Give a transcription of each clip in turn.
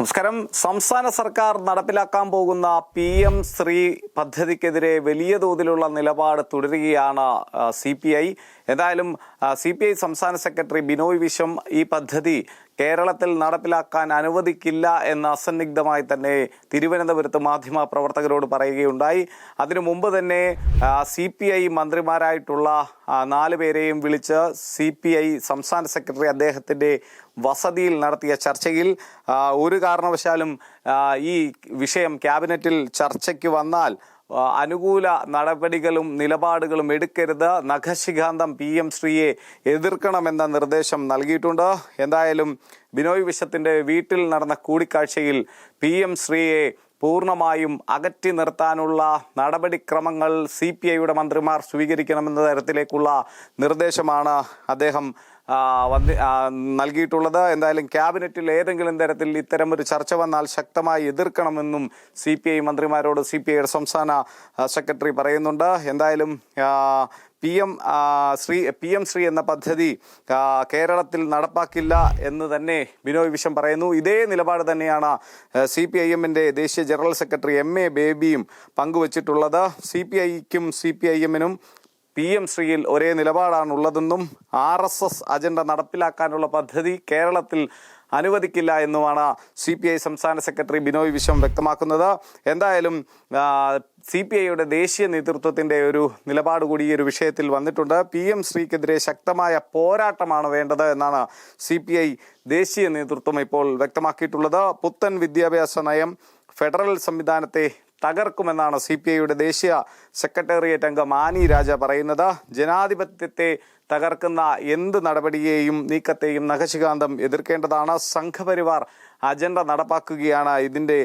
നമസ്കാരം. സംസ്ഥാന സർക്കാർ നടപ്പിലാക്കാൻ പോകുന്ന പി എം ശ്രീ പദ്ധതിക്കെതിരെ വലിയ തോതിലുള്ള നിലപാട് തുടരുകയാണ് സി പി ഐ. എന്തായാലും സി പി ഐ സംസ്ഥാന സെക്രട്ടറി ബിനോയ് വിശ്വം ഈ പദ്ധതി കേരളത്തിൽ നടപ്പിലാക്കാൻ അനുവദിക്കില്ല എന്ന് അസന്നിഗ്ധമായി തന്നെ തിരുവനന്തപുരത്ത് മാധ്യമ പ്രവർത്തകരോട് പറയുകയുണ്ടായി. അതിനു മുമ്പ് തന്നെ സി പി ഐ മന്ത്രിമാരായിട്ടുള്ള നാല് പേരെയും വിളിച്ച് സി പി ഐ സംസ്ഥാന സെക്രട്ടറി അദ്ദേഹത്തിന്റെ വസതിയിൽ നടത്തിയ ചർച്ചയിൽ ഒരു കാരണവശാലും ഈ വിഷയം ക്യാബിനറ്റിൽ ചർച്ചയ്ക്ക് വന്നാൽ അനുകൂല നടപടികളും നിലപാടുകളും എടുക്കരുത്. നഖശിഖാന്തം പി എം ശ്രീയെ എതിർക്കണമെന്ന നിർദ്ദേശം നൽകിയിട്ടുണ്ട്. എന്തായാലും ബിനോയ് വിശ്വത്തിന്റെ വീട്ടിൽ നടന്ന കൂടിക്കാഴ്ചയിൽ പി എം ശ്രീയെ പൂർണമായും അകറ്റി നിർത്താനുള്ള നടപടിക്രമങ്ങൾ സി പി ഐയുടെ മന്ത്രിമാർ സ്വീകരിക്കണമെന്ന തരത്തിലേക്കുള്ള നിർദ്ദേശമാണ് അദ്ദേഹം വന്നി- നൽകിയിട്ടുള്ളത്. എന്തായാലും ക്യാബിനറ്റിൽ ഏതെങ്കിലും തരത്തിൽ ഇത്തരം ഒരു ചർച്ച വന്നാൽ ശക്തമായി എതിർക്കണമെന്നും സി പി ഐ മന്ത്രിമാരോട് സി പി ഐയുടെ സംസ്ഥാന സെക്രട്ടറി പറയുന്നുണ്ട്. എന്തായാലും P M Shri P M Shri എന്ന പദ്ധതി കേരളത്തിൽ നടപ്പാക്കില്ല എന്ന് തന്നെ ബിനോയ് വിഷം പറയുന്നു. ഇതേ നിലപാട് തന്നെയാണ് സി പി ഐ എമ്മിന്റെ ദേശീയ ജനറൽ സെക്രട്ടറി എം എ ബേബിയും പങ്കുവച്ചിട്ടുള്ളത്. സി പി ഐക്കും സി പി ഐ എമ്മിനും പി എം ശ്രീയിൽ ഒരേ നിലപാടാണുള്ളതെന്നും ആർ എസ് എസ് അജണ്ട നടപ്പിലാക്കാനുള്ള പദ്ധതി കേരളത്തിൽ അനുവദിക്കില്ല എന്നുമാണ് സി പി ഐ സംസ്ഥാന സെക്രട്ടറി ബിനോയ് വിശ്വം വ്യക്തമാക്കുന്നത്. എന്തായാലും സി പി ഐയുടെ ദേശീയ നേതൃത്വത്തിന്റെ ഒരു നിലപാട് കൂടി ഈ ഒരു വിഷയത്തിൽ വന്നിട്ടുണ്ട്. പി എം ശ്രീക്കെതിരെ ശക്തമായ പോരാട്ടമാണ് വേണ്ടത് എന്നാണ് സി പി ഐ ദേശീയ നേതൃത്വം ഇപ്പോൾ വ്യക്തമാക്കിയിട്ടുള്ളത്. പുത്തൻ വിദ്യാഭ്യാസ നയം ഫെഡറൽ സംവിധാനത്തെ തകർക്കുമെന്നാണ് സി പി ഐയുടെ ദേശീയ സെക്രട്ടേറിയറ്റ് അംഗം ആനി രാജ പറയുന്നത്. ജനാധിപത്യത്തെ തകർക്കുന്ന എന്ത് നടപടിയെയും നീക്കത്തെയും നഖശികാന്തം എതിർക്കേണ്ടതാണ്. സംഘപരിവാർ അജണ്ട നടപ്പാക്കുകയാണ് ഇതിന്റെ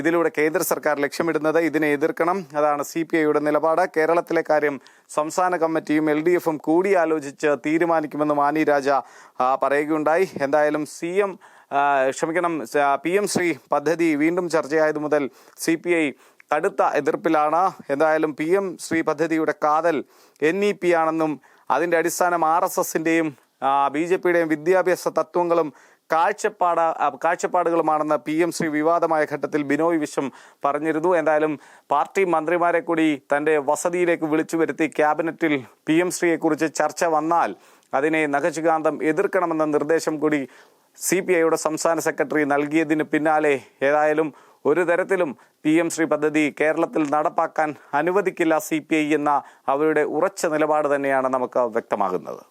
ഇതിലൂടെ കേന്ദ്ര സർക്കാർ ലക്ഷ്യമിടുന്നത്. ഇതിനെ എതിർക്കണം. അതാണ് സി പി ഐയുടെ നിലപാട്. കേരളത്തിലെ കാര്യം സംസ്ഥാന കമ്മിറ്റിയും എൽ ഡി എഫും കൂടിയാലോചിച്ച് തീരുമാനിക്കുമെന്നും ആനി രാജ പറയുകയുണ്ടായി. എന്തായാലും സി എം ക്ഷമിക്കണം പി എം ശ്രീ പദ്ധതി വീണ്ടും ചർച്ചയായത് മുതൽ സി പി ഐ കടുത്ത എതിർപ്പിലാണ്. എന്തായാലും പി എം ശ്രീ പദ്ധതിയുടെ കാതൽ എൻ ഇ പി ആണെന്നും അതിന്റെ അടിസ്ഥാനം ആർ എസ് എസിന്റെയും ബി ജെ പിയുടെയും വിദ്യാഭ്യാസ തത്വങ്ങളും കാഴ്ചപ്പാട് കാഴ്ചപ്പാടുകളുമാണെന്ന് പി എം ശ്രീ വിവാദമായ ഘട്ടത്തിൽ ബിനോയ് വിശ്വം പറഞ്ഞിരുന്നു. എന്തായാലും പാർട്ടി മന്ത്രിമാരെ കൂടി തന്റെ വസതിയിലേക്ക് വിളിച്ചു വരുത്തി ക്യാബിനറ്റിൽ പി എം ശ്രീയെക്കുറിച്ച് ചർച്ച വന്നാൽ അതിനെ നഖശികാന്തം എതിർക്കണമെന്ന നിർദ്ദേശം കൂടി സി പി ഐയുടെ സംസ്ഥാന സെക്രട്ടറി നൽകിയതിന് പിന്നാലെ ഏതായാലും ഒരു തരത്തിലും പി എം ശ്രീ പദ്ധതി കേരളത്തിൽ നടപ്പാക്കാൻ അനുവദിക്കില്ല സി എന്ന അവരുടെ ഉറച്ച നിലപാട് തന്നെയാണ് നമുക്ക് വ്യക്തമാകുന്നത്.